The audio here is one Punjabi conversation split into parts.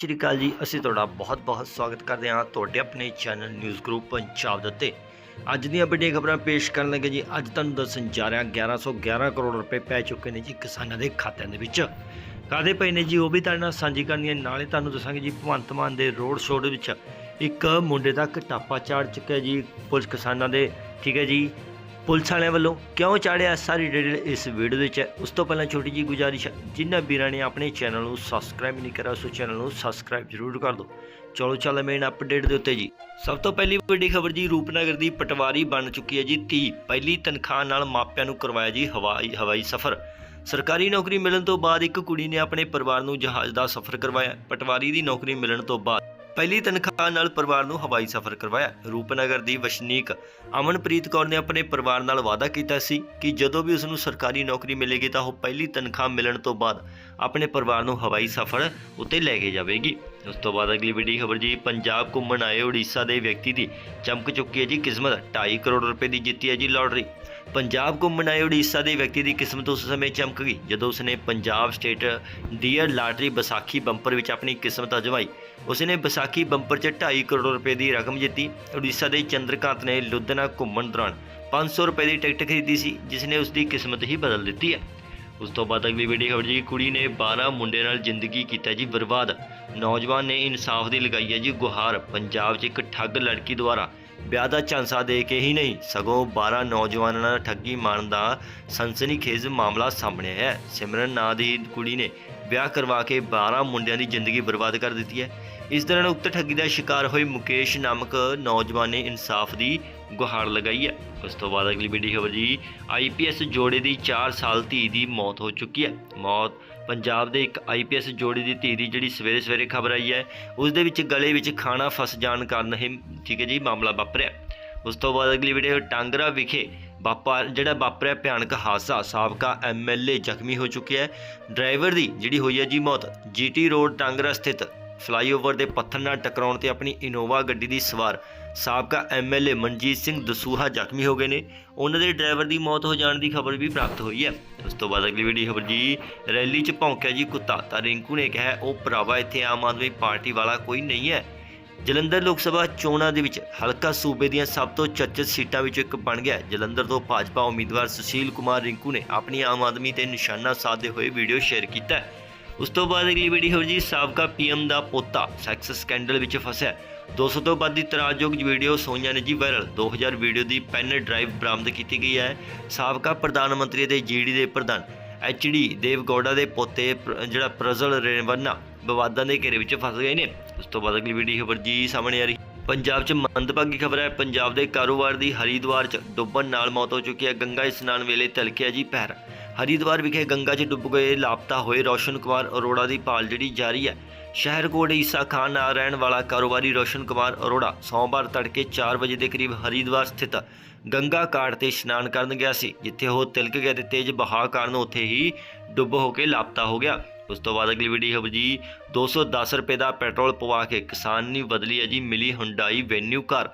ਸ਼੍ਰੀ ਅਕਾਲ ਜੀ, ਅਸੀਂ ਤੁਹਾਡਾ ਬਹੁਤ-ਬਹੁਤ ਸਵਾਗਤ ਕਰਦੇ ਹਾਂ ਤੁਹਾਡੇ ਆਪਣੇ ਚੈਨਲ ਨਿਊਜ਼ ਗਰੁੱਪ ਪੰਜਾਬ ਦੇ ਉੱਤੇ। ਅੱਜ ਦੀਆਂ ਵੱਡੀਆਂ ਖਬਰਾਂ ਪੇਸ਼ ਕਰਨ ਲੱਗੇ ਜੀ, ਅੱਜ ਤੁਹਾਨੂੰ ਦੱਸਣ ਜਾ ਰਿਹਾ 1111 ਕਰੋੜ ਰੁਪਏ ਪੈ ਚੁੱਕੇ ਨੇ ਜੀ ਕਿਸਾਨਾਂ ਦੇ ਖਾਤਿਆਂ ਦੇ ਵਿੱਚ। ਕਾਦੇ ਪਏ ਨੇ ਜੀ, ਉਹ ਵੀ ਤੁਹਾਡੇ ਨਾਲ ਸਾਂਝੀ ਕਰਨੀ ਹੈ ਨਾਲੇ ਤੁਹਾਨੂੰ ਦੱਸਾਂਗੇ ਜੀ, ਭਗਵੰਤ ਮਾਨ ਦੇ ਰੋਡ ਸ਼ੋਅ ਦੇ ਵਿੱਚ ਇੱਕ ਮੁੰਡੇ ਦਾ ਕਟਾਪਾ ਚਾੜ ਚੁੱਕਿਆ ਜੀ, ਪੁਲਿਸ ਕਿਸਾਨਾਂ ਦੇ, ਠੀਕ ਹੈ ਜੀ। ਪੁਲਿਸ ਵਾਲਿਆਂ ਵੱਲੋਂ ਕਿਉਂ ਚਾੜਿਆ ਸਾਰੀ ਡਿਟੇਲ ਇਸ ਵੀਡੀਓ ਵਿੱਚ ਹੈ। ਉਸ ਤੋਂ ਪਹਿਲਾਂ ਛੋਟੀ ਜੀ ਗੁਜ਼ਾਰਿਸ਼ ਹੈ, ਜਿਨ੍ਹਾਂ ਵੀਰਾਂ ਨੇ ਆਪਣੇ ਚੈਨਲ ਨੂੰ ਸਬਸਕ੍ਰਾਈਬ ਨਹੀਂ ਕਰਿਆ ਉਸ ਚੈਨਲ ਨੂੰ ਸਬਸਕ੍ਰਾਈਬ ਜ਼ਰੂਰ ਕਰ ਦਿਓ। ਚਲੋ ਚੱਲ ਮੇਨ ਅਪਡੇਟ ਦੇ ਉੱਤੇ ਜੀ। ਸਭ ਤੋਂ ਪਹਿਲੀ ਵੱਡੀ ਖਬਰ ਜੀ ਰੂਪਨਗਰ ਦੀ ਪਟਵਾਰੀ ਬਣ ਚੁੱਕੀ ਹੈ ਜੀ 30 ਪਹਿਲੀ ਤਨਖਾਹ ਨਾਲ ਮਾਪਿਆਂ ਨੂੰ ਕਰਵਾਇਆ ਜੀ ਹਵਾਈ ਹਵਾਈ ਸਫ਼ਰ। ਸਰਕਾਰੀ ਨੌਕਰੀ ਮਿਲਣ ਤੋਂ ਬਾਅਦ ਇੱਕ ਕੁੜੀ ਨੇ ਆਪਣੇ ਪਰਿਵਾਰ ਨੂੰ ਜਹਾਜ਼ ਦਾ ਸਫ਼ਰ ਕਰਵਾਇਆ। ਪਟਵਾਰੀ ਦੀ ਨੌਕਰੀ ਮਿਲਣ ਤੋਂ ਬਾਅਦ ਪਹਿਲੀ ਤਨਖਾਹ ਨਾਲ ਪਰਿਵਾਰ ਨੂੰ ਹਵਾਈ ਸਫ਼ਰ ਕਰਵਾਇਆ। ਰੂਪਨਗਰ ਦੀ ਵਸਨੀਕ ਅਮਨਪ੍ਰੀਤ ਕੌਰ ਨੇ ਆਪਣੇ ਪਰਿਵਾਰ ਨਾਲ ਵਾਅਦਾ ਕੀਤਾ ਸੀ ਕਿ ਜਦੋਂ ਵੀ ਉਸ ਨੂੰ ਸਰਕਾਰੀ ਨੌਕਰੀ ਮਿਲੇਗੀ ਤਾਂ ਉਹ ਪਹਿਲੀ ਤਨਖਾਹ ਮਿਲਣ ਤੋਂ ਬਾਅਦ ਆਪਣੇ ਪਰਿਵਾਰ ਨੂੰ ਹਵਾਈ ਸਫ਼ਰ ਉੱਤੇ ਲੈ ਕੇ ਜਾਵੇਗੀ। ਉਸ ਤੋਂ ਬਾਅਦ ਅਗਲੀ ਵੱਡੀ ਖਬਰ ਜੀ, ਪੰਜਾਬ ਘੁੰਮਣ ਆਏ ਉੜੀਸਾ ਦੇ ਵਿਅਕਤੀ ਦੀ ਚਮਕ ਚੁੱਕੀ ਹੈ ਜੀ, ਕਿਸਮਤ 2.5 ਕਰੋੜ ਰੁਪਏ ਦੀ ਜਿੱਤੀ ਹੈ ਜੀ ਲਾਟਰੀ। ਪੰਜਾਬ ਘੁੰਮਣ ਆਏ ਉੜੀਸਾ ਦੇ ਵਿਅਕਤੀ ਦੀ ਕਿਸਮਤ ਉਸ ਸਮੇਂ ਚਮਕ ਗਈ ਜਦੋਂ ਉਸਨੇ Punjab state dear lottery Vaisakhi bumper ਵਿੱਚ ਆਪਣੀ ਕਿਸਮਤ ਅਜਮਾਈ। ਉਸਨੇ ਵਿਸਾਖੀ ਬੰਪਰ 'ਚ 2.5 ਕਰੋੜ ਰੁਪਏ ਦੀ ਰਕਮ ਜਿੱਤੀ। ਉੜੀਸਾ ਦੇ ਚੰਦਰਕਾਂਤ ਨੇ ਲੁਧਿਆਣਾ ਘੁੰਮਣ ਦੌਰਾਨ 500 ਰੁਪਏ ਦੀ ਟਿਕਟ ਖਰੀਦੀ ਸੀ ਜਿਸ ਨੇ ਉਸ ਦੀ ਕਿਸਮਤ ਹੀ ਬਦਲ ਦਿੱਤੀ ਹੈ। ਉਸ ਤੋਂ ਬਾਅਦ ਅਗਲੀ ਵੀਡੀਓ ਖਬਰ ਜੀ, ਕੁੜੀ ਨੇ 12 ਮੁੰਡੇ ਨਾਲ ਜ਼ਿੰਦਗੀ ਕੀਤਾ ਜੀ ਬਰਬਾਦ। ਨੌਜਵਾਨ ਨੇ ਇਨਸਾਫ ਦੀ ਲਗਾਈ ਹੈ ਜੀ ਗੁਹਾਰ। ਪੰਜਾਬ 'ਚ ਇੱਕ ਠੱਗ ਲੜਕੀ ਦੁਆਰਾ ਵਿਆਹ ਦਾ ਝਾਂਸਾ ਦੇ ਕੇ ਹੀ ਨਹੀਂ, ਸਗੋਂ 12 ਨੌਜਵਾਨਾਂ ਨਾਲ ਠੱਗੀ ਮਾਰਨ ਦਾ ਸਨਸਨੀਖੇਜ਼ ਮਾਮਲਾ ਸਾਹਮਣੇ ਆਇਆ ਹੈ। ਸਿਮਰਨ ਨਾਂ ਦੀ ਕੁੜੀ ਨੇ ਵਿਆਹ ਕਰਵਾ ਕੇ 12 ਮੁੰਡਿਆਂ ਦੀ ਜ਼ਿੰਦਗੀ ਬਰਬਾਦ ਕਰ ਦਿੱਤੀ ਹੈ। ਇਸ ਦੌਰਾਨ ਉਕਤ ਠੱਗੀ ਦਾ ਸ਼ਿਕਾਰ ਹੋਏ ਮੁਕੇਸ਼ ਨਾਮਕ ਨੌਜਵਾਨ ਨੇ ਇਨਸਾਫ ਦੀ ਗੁਹਾਰ ਲਗਾਈ ਹੈ। ਉਸ ਤੋਂ ਬਾਅਦ ਅਗਲੀ ਵੀਡੀਓ ਖਬਰ ਜੀ ਆਈਪੀਐਸ ਜੋੜੇ ਦੀ 4 ਸਾਲ ਧੀ ਦੀ ਮੌਤ ਹੋ ਚੁੱਕੀ ਹੈ। ਮੌਤ ਪੰਜਾਬ ਦੇ ਇੱਕ ਆਈਪੀਐਸ ਜੋੜੇ ਦੀ ਧੀ ਦੀ ਜਿਹੜੀ ਸਵੇਰੇ ਸਵੇਰੇ ਖਬਰ ਆਈ ਹੈ, ਉਸ ਦੇ ਵਿੱਚ ਗਲੇ ਵਿੱਚ ਖਾਣਾ ਫਸ ਜਾਣ ਕਾਰਨ ਇਹ, ਠੀਕ ਹੈ ਜੀ, ਮਾਮਲਾ ਵਾਪਰਿਆ। ਉਸ ਤੋਂ ਬਾਅਦ ਅਗਲੀ ਵੀਡੀਓ ਟਾਂਗਰਾ ਵਿਖੇ ਵਾਪਰ ਜਿਹੜਾ ਵਾਪਰਿਆ ਭਿਆਨਕ ਹਾਦਸਾ, ਸਾਬਕਾ ਐਮਐਲਏ ਜ਼ਖਮੀ ਹੋ ਚੁੱਕਿਆ ਹੈ। ਡਰਾਈਵਰ ਦੀ ਜਿਹੜੀ ਹੋਈ ਹੈ ਜੀ ਮੌਤ, ਜੀਟੀ ਰੋਡ, ਟਾਂਗਰਾ ਸਥਿਤ ਫਲਾਈਓਵਰ ਦੇ ਪੱਥਰ ਨਾਲ ਟਕਰਾਉਣ ਤੇ ਆਪਣੀ ਇਨੋਵਾ ਗੱਡੀ ਦੀ ਸਵਾਰ ਸਾਬਕਾ ਐਮਐਲਏ ਮਨਜੀਤ ਸਿੰਘ ਦਸੂਹਾ ਜ਼ਖਮੀ ਹੋ ਗਏ ਨੇ। ਉਹਨਾਂ ਦੇ ਡਰਾਈਵਰ ਦੀ ਮੌਤ ਹੋ ਜਾਣ ਦੀ ਖਬਰ ਵੀ ਪ੍ਰਾਪਤ ਹੋਈ ਹੈ। ਉਸ ਤੋਂ ਬਾਅਦ ਅਗਲੀ ਵੀਡੀਓ ਖਬਰ ਜੀ, ਰੈਲੀ 'ਚ ਭੌਂਕਿਆ ਜੀ ਕੁੱਤਾ। ਤਾਂ ਰਿੰਕੂ ਨੇ ਕਿਹਾ, ਉਹ ਭਰਾਵਾ ਇੱਥੇ ਆਮ ਆਦਮੀ ਪਾਰਟੀ ਵਾਲਾ ਕੋਈ ਨਹੀਂ ਹੈ। ਜਲੰਧਰ ਲੋਕ ਸਭਾ ਚੋਣਾਂ ਦੇ ਵਿੱਚ ਹਲਕਾ ਸੂਬੇ ਦੀਆਂ ਸਭ ਤੋਂ ਚਰਚਿਤ ਸੀਟਾਂ ਵਿੱਚੋਂ ਇੱਕ ਬਣ ਗਿਆ। ਜਲੰਧਰ ਤੋਂ ਭਾਜਪਾ ਉਮੀਦਵਾਰ ਸੁਸ਼ੀਲ ਕੁਮਾਰ ਰਿੰਕੂ ਨੇ ਆਪਣੀ ਆਮ ਆਦਮੀ ਤੇ ਨਿਸ਼ਾਨਾ ਸਾਧਦੇ ਹੋਏ ਵੀਡੀਓ ਸ਼ੇਅਰ ਕੀਤਾ। ਉਸ ਤੋਂ ਬਾਅਦ ਅਗਲੀ ਵੀਡੀਓ ਹੋ ਜੀ ਸਾਬਕਾ ਪੀਐਮ ਦਾ ਪੋਤਾ ਸੈਕਸ ਸਕੈਂਡਲ ਵਿੱਚ ਫਸਿਆ 200 ਤੋਂ ਵੱਧ ਦੀ ਤਰਾਜਯੋਗ ਵੀਡੀਓ ਸੋਈਆਂ ਨੇ ਜੀ ਵਾਇਰਲ 2000 ਵੀਡੀਓ ਦੀ ਪੈਨ ਡਰਾਈਵ ਬਰਾਮਦ ਕੀਤੀ ਗਈ ਹੈ। ਸਾਬਕਾ ਪ੍ਰਧਾਨ ਮੰਤਰੀ ਤੇ ਜੀਡੀ ਦੇ ਪ੍ਰਧਾਨ ਐਚਡੀ ਦੇਵਗੌੜਾ ਦੇ ਪੋਤੇ ਜਿਹੜਾ ਪ੍ਰਜਲ ਰੇਵੰਨਾ ਵਿਵਾਦਾਂ ਦੇ ਘੇਰੇ ਵਿੱਚ ਫਸ ਗਏ ਨੇ। ਉਸ ਤੋਂ ਬਾਅਦ ਅਗਲੀ ਵੀਡੀਓ ਖਬਰ ਜੀ ਸਾਹਮਣੇ ਆ ਰਹੀ ਪੰਜਾਬ 'ਚ ਮੰਦਭਾਗੀ ਖਬਰ ਹੈ। ਪੰਜਾਬ ਦੇ ਕਾਰੋਬਾਰ ਦੀ ਹਰੀਦਵਾਰ 'ਚ ਡੁੱਬਣ ਨਾਲ ਮੌਤ ਹੋ ਚੁੱਕੀ ਹੈ। ਗੰਗਾ ਇਸ਼ਨਾਨ ਵੇਲੇ ਤਲਕਿਆ ਜੀ ਪੈਰ ਹਰੀਦਵਾਰ ਵਿਖੇ ਗੰਗਾ 'ਚ ਡੁੱਬ ਗਏ, ਲਾਪਤਾ ਹੋਏ ਰੌਸ਼ਨ ਕੁਮਾਰ ਅਰੋੜਾ ਦੀ ਭਾਲ ਜਿਹੜੀ ਜਾਰੀ ਹੈ ਸ਼ਹਿਰ ਕੋਟ ਈਸਾ ਖਾਨ ਨਾਲ ਰਹਿਣ ਵਾਲਾ ਕਾਰੋਬਾਰੀ ਰੋਸ਼ਨ ਕੁਮਾਰ ਅਰੋੜਾ ਸੋਮਵਾਰ ਤੜਕੇ 4 ਵਜੇ ਦੇ ਕਰੀਬ ਹਰੀਦਵਾਰ ਸਥਿਤ ਗੰਗਾ ਘਾਟ ਤੇ ਇਸ਼ਨਾਨ ਕਰਨ ਗਿਆ ਸੀ, ਜਿੱਥੇ ਉਹ ਤਿਲਕ ਗਿਆ ਤੇ ਤੇਜ਼ ਬਹਾਅ ਕਾਰਨ ਉੱਥੇ ਹੀ ਡੁੱਬ ਹੋ ਕੇ ਲਾਪਤਾ ਹੋ ਗਿਆ। ਉਸ ਤੋਂ ਬਾਅਦ ਅਗਲੀ ਵੀਡੀਓ ਖਬਰ ਜੀ 210 ਰੁਪਏ ਦਾ ਪੈਟਰੋਲ ਪਵਾ ਕੇ ਕਿਸਾਨ ਨੇ ਬਦਲੀ ਹੈ ਜੀ, ਮਿਲੀ ਹੁੰਡਾਈ ਵੈਨਿਊ ਕਾਰ।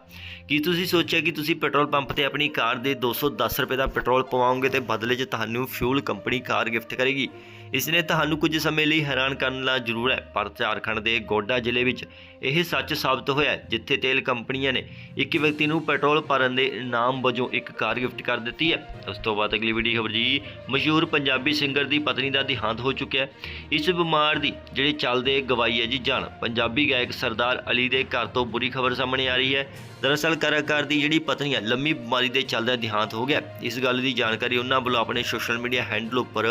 ਕੀ ਤੁਸੀਂ ਸੋਚਿਆ ਕਿ ਤੁਸੀਂ ਪੈਟਰੋਲ ਪੰਪ ਤੇ ਆਪਣੀ ਕਾਰ ਦੇ 210 ਰੁਪਏ ਦਾ ਪੈਟਰੋਲ ਪਵਾਓਗੇ ਤੇ ਬਦਲੇ 'ਚ ਤੁਹਾਨੂੰ ਫਿਊਲ ਕੰਪਨੀ ਕਾਰ ਗਿਫਟ ਕਰੇਗੀ? ਇਸ ਨੇ ਤੁਹਾਨੂੰ ਕੁਝ ਸਮੇਂ ਲਈ ਹੈਰਾਨ ਕਰਨ ਲਾ ਜ਼ਰੂਰ ਹੈ, ਪਰ ਝਾਰਖੰਡ ਦੇ ਗੋਡਾ ਜ਼ਿਲ੍ਹੇ ਵਿੱਚ ਇਹ ਸੱਚ ਸਾਬਤ ਹੋਇਆ ਜਿੱਥੇ ਤੇਲ ਕੰਪਨੀਆਂ ਨੇ ਇੱਕ ਵਿਅਕਤੀ ਨੂੰ ਪੈਟਰੋਲ ਭਰਨ ਦੇ ਇਨਾਮ ਵਜੋਂ ਇੱਕ ਕਾਰ ਗਿਫਟ ਕਰ ਦਿੱਤੀ ਹੈ। ਉਸ ਤੋਂ ਬਾਅਦ ਅਗਲੀ ਵੀਡੀਓ ਖਬਰ ਜੀ, ਮਸ਼ਹੂਰ ਪੰਜਾਬੀ ਸਿੰਗਰ ਦੀ ਪਤਨੀ ਦਾ ਦੇਹਾਂਤ ਹੋ ਚੁੱਕਿਆ ਹੈ। ਇਸ ਬਿਮਾਰ ਦੀ ਜਿਹੜੇ ਚੱਲਦੇ ਗਵਾਈ ਹੈ ਜੀ ਜਾਨ ਪੰਜਾਬੀ ਗਾਇਕ ਸਰਦਾਰ ਅਲੀ ਦੇ ਘਰ ਤੋਂ ਬੁਰੀ ਖਬਰ ਸਾਹਮਣੇ ਆ ਰਹੀ ਹੈ। ਦਰਅਸਲ ਕਲਾਕਾਰ ਦੀ ਜਿਹੜੀ ਪਤਨੀ ਹੈ, ਲੰਮੀ ਬਿਮਾਰੀ ਦੇ ਚੱਲਦਾ ਦੇਹਾਂਤ ਹੋ ਗਿਆ ਇਸ ਗੱਲ ਦੀ ਜਾਣਕਾਰੀ ਉਹਨਾਂ ਵੱਲੋਂ ਆਪਣੇ ਸੋਸ਼ਲ ਮੀਡੀਆ ਹੈਂਡਲ ਉੱਪਰ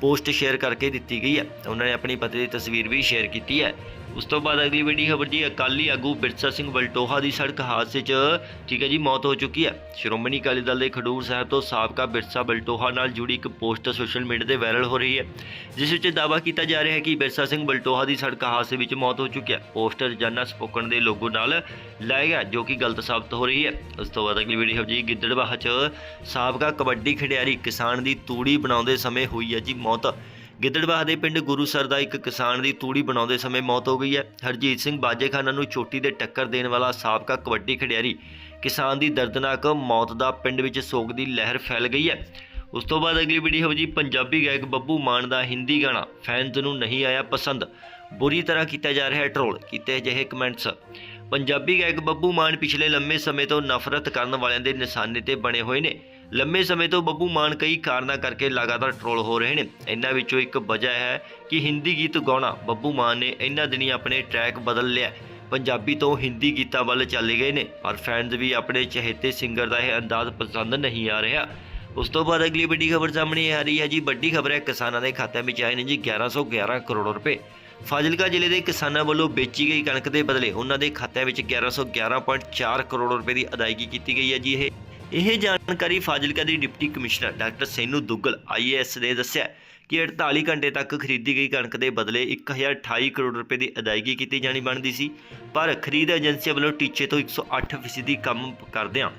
ਪੋਸਟ ਸ਼ੇਅਰ ਕਰਕੇ ਦਿੱਤੀ ਗਈ ਹੈ। ਉਹਨਾਂ ਨੇ ਆਪਣੀ ਪਤਨੀ ਦੀ ਤਸਵੀਰ ਵੀ ਸ਼ੇਅਰ ਕੀਤੀ ਹੈ। ਉਸ ਤੋਂ ਬਾਅਦ ਅਗਲੀ ਵੱਡੀ ਖਬਰ ਜੀ, ਅਕਾਲੀ ਆਗੂ ਬਿਰਸਾ ਸਿੰਘ ਬਲਟੋਹਾ ਦੀ ਸੜਕ ਹਾਦਸੇ 'ਚ, ਠੀਕ ਹੈ ਜੀ, ਮੌਤ ਹੋ ਚੁੱਕੀ ਹੈ। ਸ਼੍ਰੋਮਣੀ ਅਕਾਲੀ ਦਲ ਦੇ ਖਡੂਰ ਸਾਹਿਬ ਤੋਂ ਸਾਬਕਾ ਬਿਰਸਾ ਬਲਟੋਹਾ ਨਾਲ ਜੁੜੀ ਇੱਕ ਪੋਸਟ ਸੋਸ਼ਲ ਮੀਡੀਆ ਤੇ ਵਾਇਰਲ ਹੋ ਰਹੀ ਹੈ। ਜਿਸ ਵਿੱਚ ਦਾਅਵਾ ਕੀਤਾ ਜਾ ਰਿਹਾ ਹੈ ਕਿ ਬਿਰਸਾ ਸਿੰਘ ਬਲਟੋਹਾ ਦੀ ਸੜਕ ਹਾਦਸੇ ਵਿੱਚ ਮੌਤ ਹੋ ਚੁੱਕੀ ਹੈ। ਪੋਸਟਰ ਰੋਜ਼ਾਨਾ ਸਪੋਕਣ ਦੇ ਲੋਗੋ ਨਾਲ ਲਾਇਆ ਗਿਆ, ਜੋ ਕਿ ਗਲਤ ਸਾਬਤ ਹੋ ਰਹੀ ਹੈ। ਉਸ ਤੋਂ ਬਾਅਦ ਅਗਲੀ ਵੀਡੀਓ ਜੀ ਗਿੱਦੜਬਾਹ 'ਚ ਸਾਬਕਾ ਕਬੱਡੀ ਖਿਡਾਰੀ ਕਿਸਾਨ ਦੀ ਤੂੜੀ ਬਣਾਉਂਦੇ ਸਮੇਂ ਹੋਈ ਹੈ ਜੀ ਮੌਤ। ਗਿੱਦੜਬਾਹ ਦੇ ਪਿੰਡ ਗੁਰੂਸਰ ਦਾ ਇੱਕ ਕਿਸਾਨ ਦੀ ਤੂੜੀ ਬਣਾਉਂਦੇ ਸਮੇਂ ਮੌਤ ਹੋ ਗਈ ਹੈ। ਹਰਜੀਤ ਸਿੰਘ ਬਾਜੇਖਾਨਾ ਨੂੰ ਚੋਟੀ ਦੇ ਟੱਕਰ ਦੇਣ ਵਾਲਾ ਸਾਬਕਾ ਕਬੱਡੀ ਖਿਡਾਰੀ ਕਿਸਾਨ ਦੀ ਦਰਦਨਾਕ ਮੌਤ ਦਾ ਪਿੰਡ ਵਿੱਚ ਸੋਗ ਦੀ ਲਹਿਰ ਫੈਲ ਗਈ ਹੈ। ਉਸ ਤੋਂ ਬਾਅਦ ਅਗਲੀ ਵੀਡੀਓ ਹੋ ਜੀ, ਪੰਜਾਬੀ ਗਾਇਕ ਬੱਬੂ ਮਾਨ ਦਾ ਹਿੰਦੀ ਗਾਣਾ ਫੈਨਸ ਨੂੰ ਨਹੀਂ ਆਇਆ ਪਸੰਦ। ਬੁਰੀ ਤਰ੍ਹਾਂ ਕੀਤਾ ਜਾ ਰਿਹਾ ਹੈ ਟਰੋਲ ਕੀਤੇ ਅਜਿਹੇ ਕਮੈਂਟਸ ਪੰਜਾਬੀ ਗਾਇਕ ਬੱਬੂ ਮਾਨ ਪਿਛਲੇ ਲੰਮੇ ਸਮੇਂ ਤੋਂ ਨਫ਼ਰਤ ਕਰਨ ਵਾਲਿਆਂ ਦੇ ਨਿਸ਼ਾਨੇ ਤੇ ਬਣੇ ਹੋਏ ਨੇ। ਲੰਮੇ ਸਮੇਂ ਤੋਂ ਬੱਬੂ ਮਾਨ ਕਈ ਕਾਰਨਾਂ ਕਰਕੇ ਲਗਾਤਾਰ ਟਰੋਲ ਹੋ ਰਹੇ ਨੇ। ਇਹਨਾਂ ਵਿੱਚੋਂ ਇੱਕ ਵਜ੍ਹਾ ਹੈ ਕਿ ਹਿੰਦੀ ਗੀਤ ਗਾਉਣਾ, ਬੱਬੂ ਮਾਨ ਨੇ ਇਹਨਾਂ ਦਿਨੀ ਆਪਣੇ ਟਰੈਕ ਬਦਲ ਲਿਆ ਪੰਜਾਬੀ ਤੋਂ ਹਿੰਦੀ ਗੀਤਾਂ ਵੱਲ ਚੱਲੇ ਗਏ ਨੇ, ਪਰ ਫੈਨਸ ਵੀ ਆਪਣੇ ਚਹੇਤੇ ਸਿੰਗਰ ਦਾ ਇਹ ਅੰਦਾਜ਼ ਪਸੰਦ ਨਹੀਂ ਆ ਰਿਹਾ। ਉਸ ਤੋਂ ਬਾਅਦ ਅਗਲੀ ਵੱਡੀ ਖਬਰ ਸਾਹਮਣੇ ਆ ਰਹੀ ਹੈ ਜੀ। ਵੱਡੀ ਖਬਰ ਹੈ, ਕਿਸਾਨਾਂ ਦੇ ਖਾਤਿਆਂ ਵਿੱਚ ਆਏ ਨੇ ਜੀ 1111 ਕਰੋੜ ਰੁਪਏ। ਫਾਜ਼ਿਲਕਾ ਜ਼ਿਲ੍ਹੇ ਦੇ ਕਿਸਾਨਾਂ ਵੱਲੋਂ ਵੇਚੀ ਗਈ ਕਣਕ ਦੇ ਬਦਲੇ ਉਹਨਾਂ ਦੇ ਖਾਤਿਆਂ ਵਿੱਚ 1111.4 ਕਰੋੜ ਰੁਪਏ ਦੀ ਅਦਾਇਗੀ ਕੀਤੀ ਗਈ ਹੈ ਜੀ ਇਹ। ਇਹ ਜਾਣਕਾਰੀ ਫਾਜ਼ਿਲਕਾ ਦੀ deputy commissioner doctor Sainu Duggal IAS ਨੇ ਦੱਸਿਆ ਕਿ 48 ਘੰਟੇ ਤੱਕ ਖਰੀਦੀ ਗਈ ਕਣਕ ਦੇ ਬਦਲੇ 1028 ਕਰੋੜ ਰੁਪਏ ਦੀ ਅਦਾਇਗੀ ਕੀਤੀ ਜਾਣੀ ਬਣਦੀ ਸੀ, ਪਰ ਖਰੀਦ ਏਜੰਸੀਆਂ ਵੱਲੋਂ ਟੀਚੇ ਤੋਂ 108 ਫੀਸਦੀ ਕੰਮ ਕਰਦਿਆਂ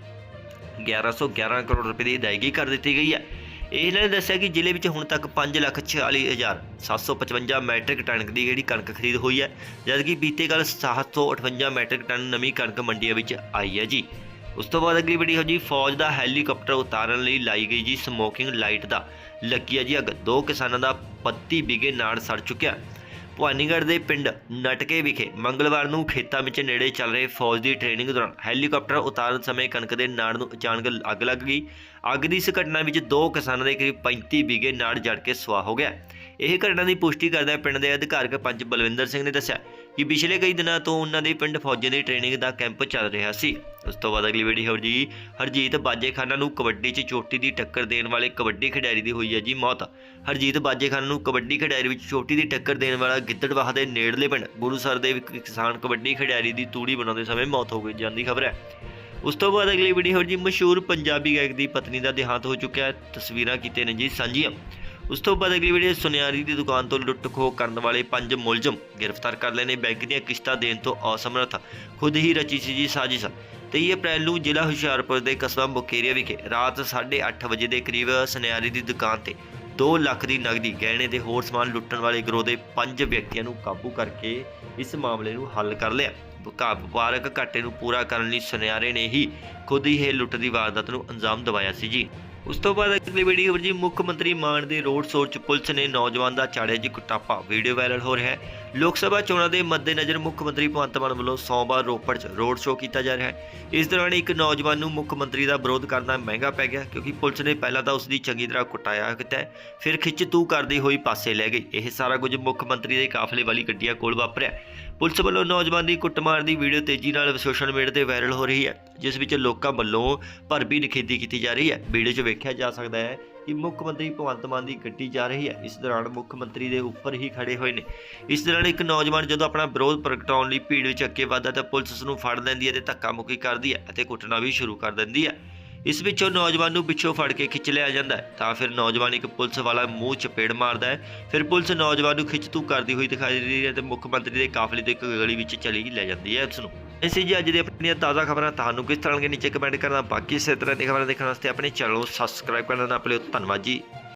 1111 ਕਰੋੜ ਰੁਪਏ ਦੀ ਅਦਾਇਗੀ ਕਰ ਦਿੱਤੀ ਗਈ ਹੈ। ਇਹਨਾਂ ਨੇ ਦੱਸਿਆ ਕਿ ਜ਼ਿਲ੍ਹੇ ਵਿੱਚ ਹੁਣ ਤੱਕ 544755 ਮੈਟ੍ਰਿਕ ਟਨ ਦੀ ਜਿਹੜੀ ਕਣਕ ਖਰੀਦ ਹੋਈ ਹੈ, ਜਦਕਿ ਬੀਤੇ ਕੱਲ 758 ਮੈਟ੍ਰਿਕ ਟਨ ਨਵੀਂ ਕਣਕ ਮੰਡੀਆਂ ਵਿੱਚ ਆਈ ਹੈ ਜੀ। ਉਸ ਤੋਂ ਬਾਅਦ ਅਗਲੀ ਵੀਡੀਓ ਜੀ ਫੌਜ ਦਾ ਹੈਲੀਕਾਪਟਰ ਉਤਾਰਨ ਲਈ ਲਾਈ ਗਈ ਜੀ ਸਮੋਕਿੰਗ ਲਾਈਟ ਦਾ। ਲੱਗੀ ਹੈ ਜੀ ਅੱਗ। ਦੋ ਕਿਸਾਨਾਂ ਦਾ 32 ਵਿਗੇ ਨਾੜ ਸੜ ਚੁੱਕਿਆ। ਭਵਾਨੀਗੜ੍ਹ ਦੇ ਪਿੰਡ ਨਟਕੇ ਵਿਖੇ ਮੰਗਲਵਾਰ ਨੂੰ ਖੇਤਾਂ ਵਿੱਚ ਨੇੜੇ ਚੱਲ ਰਹੇ ਫੌਜ ਦੀ ਟ੍ਰੇਨਿੰਗ ਦੌਰਾਨ ਹੈਲੀਕਾਪਟਰ ਉਤਾਰਨ ਸਮੇਂ ਕਣਕ ਦੇ ਨਾੜ ਨੂੰ ਅਚਾਨਕ ਅੱਗ ਲੱਗ ਗਈ। ਅੱਗ ਦੀ ਇਸ ਘਟਨਾ ਵਿੱਚ ਦੋ ਕਿਸਾਨਾਂ ਦੇ ਕਰੀਬ 35 ਵਿਗੇ ਨਾੜ ਜੜ ਕੇ ਸੁਆਹ ਹੋ ਗਿਆ। ਇਹ ਘਟਨਾ ਦੀ ਪੁਸ਼ਟੀ ਕਰਦਿਆਂ ਪਿੰਡ ਦੇ ਅਧਿਕਾਰਕ ਪੰਚ ਬਲਵਿੰਦਰ ਸਿੰਘ ਨੇ ਦੱਸਿਆ ਕਿ ਪਿਛਲੇ ਕਈ ਦਿਨਾਂ ਤੋਂ ਉਹਨਾਂ ਦੇ ਪਿੰਡ ਫੌਜੀਆਂ ਦੀ ਟ੍ਰੇਨਿੰਗ ਦਾ ਕੈਂਪ ਚੱਲ ਰਿਹਾ ਸੀ। ਉਸ ਤੋਂ ਬਾਅਦ ਅਗਲੀ ਵੀਡੀਓ ਜੀ ਹਰਜੀਤ ਬਾਜੇਖਾਨਾ ਨੂੰ ਕਬੱਡੀ 'ਚ ਚੋਟੀ ਦੀ ਟੱਕਰ ਦੇਣ ਵਾਲੇ ਕਬੱਡੀ ਖਿਡਾਰੀ ਦੀ ਹੋਈ ਹੈ ਜੀ ਮੌਤ। ਹਰਜੀਤ ਬਾਜੇਖਾਨਾ ਨੂੰ ਕਬੱਡੀ ਖਿਡਾਰੀ ਵਿੱਚ ਚੋਟੀ ਦੀ ਟੱਕਰ ਦੇਣ ਵਾਲਾ ਗਿੱਦੜਵਾਹ ਦੇ ਨੇੜਲੇ ਪਿੰਡ ਗੁਰੂਸਰ ਦੇ ਇੱਕ ਕਿਸਾਨ ਕਬੱਡੀ ਖਿਡਾਰੀ ਦੀ ਤੂੜੀ ਬਣਾਉਂਦੇ ਸਮੇਂ ਮੌਤ ਹੋ ਗਈ ਜਾਂਦੀ ਖਬਰ ਹੈ। ਉਸ ਤੋਂ ਬਾਅਦ ਅਗਲੀ ਵੀਡੀਓ ਜੀ ਮਸ਼ਹੂਰ ਪੰਜਾਬੀ ਗਾਇਕ ਦੀ ਪਤਨੀ ਦਾ ਦੇਹਾਂਤ ਹੋ ਚੁੱਕਿਆ ਹੈ। ਤਸਵੀਰਾਂ ਕੀਤੇ ਨੇ ਜੀ ਸਾਂਝੀਆਂ। ਉਸ ਤੋਂ ਬਾਅਦ ਅਗਲੀ ਵੀਡੀਓ ਸੁਨਿਆਰੀ ਦੀ ਦੁਕਾਨ ਤੋਂ ਲੁੱਟ ਖੋਹ ਕਰਨ ਵਾਲੇ ਪੰਜ ਮੁਲਜ਼ਮ ਗ੍ਰਿਫਤਾਰ ਕਰ ਲਏ ਨੇ। ਬੈਂਕ ਦੀਆਂ ਕਿਸ਼ਤਾਂ ਦੇਣ ਤੋਂ ਅਸਮਰੱਥ ਖੁਦ ਹੀ ਰਚੀ ਸੀ ਜੀ ਸਾਜ਼ਿਸ਼। 23 ਅਪ੍ਰੈਲ ਨੂੰ ਜ਼ਿਲ੍ਹਾ ਹੁਸ਼ਿਆਰਪੁਰ ਦੇ ਕਸਬਾ ਮੁਕੇਰੀਆ ਵਿਖੇ ਰਾਤ 8:30 ਵਜੇ ਦੇ ਕਰੀਬ ਸੁਨਿਆਰੀ ਦੀ ਦੁਕਾਨ ਤੇ 2 ਲੱਖ ਦੀ ਨਗਦੀ, ਗਹਿਣੇ ਤੇ ਹੋਰ ਸਮਾਨ ਲੁੱਟਣ ਵਾਲੇ ਗਰੋਹ ਦੇ ਪੰਜ ਵਿਅਕਤੀਆਂ ਨੂੰ ਕਾਬੂ ਕਰਕੇ ਇਸ ਮਾਮਲੇ ਨੂੰ ਹੱਲ ਕਰ ਲਿਆ। ਘਾ ਵਪਾਰਕ ਘਾਟੇ ਨੂੰ ਪੂਰਾ ਕਰਨ ਲਈ ਸੁਨਿਆਰੇ ਨੇ ਹੀ ਖੁਦ ਹੀ ਇਹ ਲੁੱਟ ਦੀ ਵਾਰਦਾਤ ਨੂੰ ਅੰਜਾਮ ਦਿਵਾਇਆ ਸੀ ਜੀ। ਉਸ ਤੋਂ ਬਾਅਦ ਅਗਲੀ ਵੀਡੀਓ ਜੀ ਮੁੱਖ ਮੰਤਰੀ ਮਾਨ ਦੇ ਰੋਡ ਸ਼ੋਅ 'ਚ ਪੁਲਿਸ ਨੇ ਨੌਜਵਾਨ ਦਾ ਚਾੜਿਆ ਜੀ ਕੁੱਟਾਪਾ ਵੀਡੀਓ ਵਾਇਰਲ ਹੋ ਰਿਹਾ ਹੈ। ਲੋਕ ਸਭਾ ਚੋਣਾਂ ਦੇ ਮੱਦੇਨਜ਼ਰ ਮੁੱਖ ਮੰਤਰੀ ਭਗਵੰਤ ਮਾਨ ਵੱਲੋਂ ਸੋਮਵਾਰ ਰੋਪੜ 'ਚ ਰੋਡ ਸ਼ੋਅ ਕੀਤਾ ਜਾ ਰਿਹਾ ਹੈ। ਇਸ ਦੌਰਾਨ ਇੱਕ ਨੌਜਵਾਨ ਨੂੰ ਮੁੱਖ ਮੰਤਰੀ ਦਾ ਵਿਰੋਧ ਕਰਨਾ ਮਹਿੰਗਾ ਪੈ ਗਿਆ ਕਿਉਂਕਿ ਪੁਲਿਸ ਨੇ ਪਹਿਲਾਂ ਤਾਂ ਉਸ ਦੀ ਚੰਗੀ ਤਰ੍ਹਾਂ ਕੁਟਾਇਆ ਕੀਤਾ ਹੈ, ਫਿਰ ਖਿੱਚ ਤੂ ਕਰਦੀ ਹੋਈ ਪਾਸੇ ਲੈ ਗਈ। ਇਹ ਸਾਰਾ ਕੁਝ ਮੁੱਖ ਮੰਤਰੀ ਦੇ ਕਾਫਲੇ ਵਾਲੀ ਗੱਡੀਆਂ ਕੋਲ ਵਾਪਰਿਆ। ਪੁਲਿਸ ਵੱਲੋਂ ਨੌਜਵਾਨ ਦੀ ਕੁੱਟਮਾਰ ਦੀ ਵੀਡੀਓ ਤੇਜ਼ੀ ਨਾਲ ਸੋਸ਼ਲ ਮੀਡੀਆ ਤੇ ਵਾਇਰਲ ਹੋ ਰਹੀ ਹੈ, ਜਿਸ ਵਿੱਚ ਲੋਕਾਂ ਵੱਲੋਂ ਭਰਵੀ ਨਿਖੇਧੀ ਕੀਤੀ ਜਾ ਰਹੀ ਹੈ। ਵੀਡੀਓ 'ਚ ਵੇਖਿਆ ਜਾ ਸਕਦਾ ਹੈ ਕਿ ਮੁੱਖ ਮੰਤਰੀ ਭਗਵੰਤ ਮਾਨ ਦੀ ਗੱਡੀ ਜਾ ਰਹੀ ਹੈ। ਇਸ ਦੌਰਾਨ ਮੁੱਖ ਮੰਤਰੀ ਦੇ ਉੱਪਰ ਹੀ ਖੜੇ ਹੋਏ ਨੇ। ਇਸ ਦੌਰਾਨ ਇੱਕ ਨੌਜਵਾਨ ਜਦੋਂ ਆਪਣਾ ਵਿਰੋਧ ਪ੍ਰਗਟਾਉਣ ਲਈ ਭੀੜ ਵਿੱਚ ਅੱਗੇ ਵੱਧਦਾ ਤਾਂ ਪੁਲਿਸ ਉਸ ਨੂੰ ਫੜ ਲੈਂਦੀ ਹੈ ਤੇ ਧੱਕਾ ਮੁੱਕੀ ਕਰਦੀ ਹੈ ਅਤੇ ਕੁੱਟਣਾ ਵੀ ਸ਼ੁਰੂ ਕਰ ਦਿੰਦੀ ਹੈ। ਇਸ ਵਿੱਚੋਂ ਨੌਜਵਾਨ ਨੂੰ ਪਿੱਛੋਂ ਫੜ ਕੇ ਖਿੱਚ ਲਿਆ ਜਾਂਦਾ ਹੈ। ਤਾਂ ਫਿਰ ਨੌਜਵਾਨ ਇੱਕ ਪੁਲਿਸ ਵਾਲਾ ਮੂੰਹ ਚਪੇੜ ਮਾਰਦਾ ਹੈ। ਫਿਰ ਪੁਲਿਸ ਨੌਜਵਾਨ ਨੂੰ ਖਿੱਚ ਤੂ ਕਰਦੀ ਹੋਈ ਦਿਖਾਈ ਦਿੰਦੀ ਹੈ ਤੇ ਮੁੱਖ ਮੰਤਰੀ ਦੇ ਕਾਫਲੇ ਤੋਂ ਇੱਕ ਗਲੀ ਵਿੱਚ ਚਲੀ ਲੈ ਜਾਂਦੀ ਹੈ ਉਸ ਨੂੰ ਇਸੇ ਜੀ ਅੱਜ ਦੀ ਆਪਣੀਆਂ ਤਾਜ਼ਾ ਖਬਰਾਂ ਤੁਹਾਨੂੰ ਕਿਸ ਤਰ੍ਹਾਂ ਲੱਗੀਆਂ, ਨੀਚੇ ਕਮੈਂਟ ਕਰਨਾ। ਬਾਕੀ ਇਸੇ ਤਰ੍ਹਾਂ ਦੀਆਂ ਖਬਰਾਂ ਦੇਖਣ ਵਾਸਤੇ ਆਪਣੇ ਚੈਨਲ ਨੂੰ ਸਬਸਕ੍ਰਾਈਬ ਕਰਨਾ ਨਾ ਭੁੱਲਿਓ। ਧੰਨਵਾਦ ਜੀ।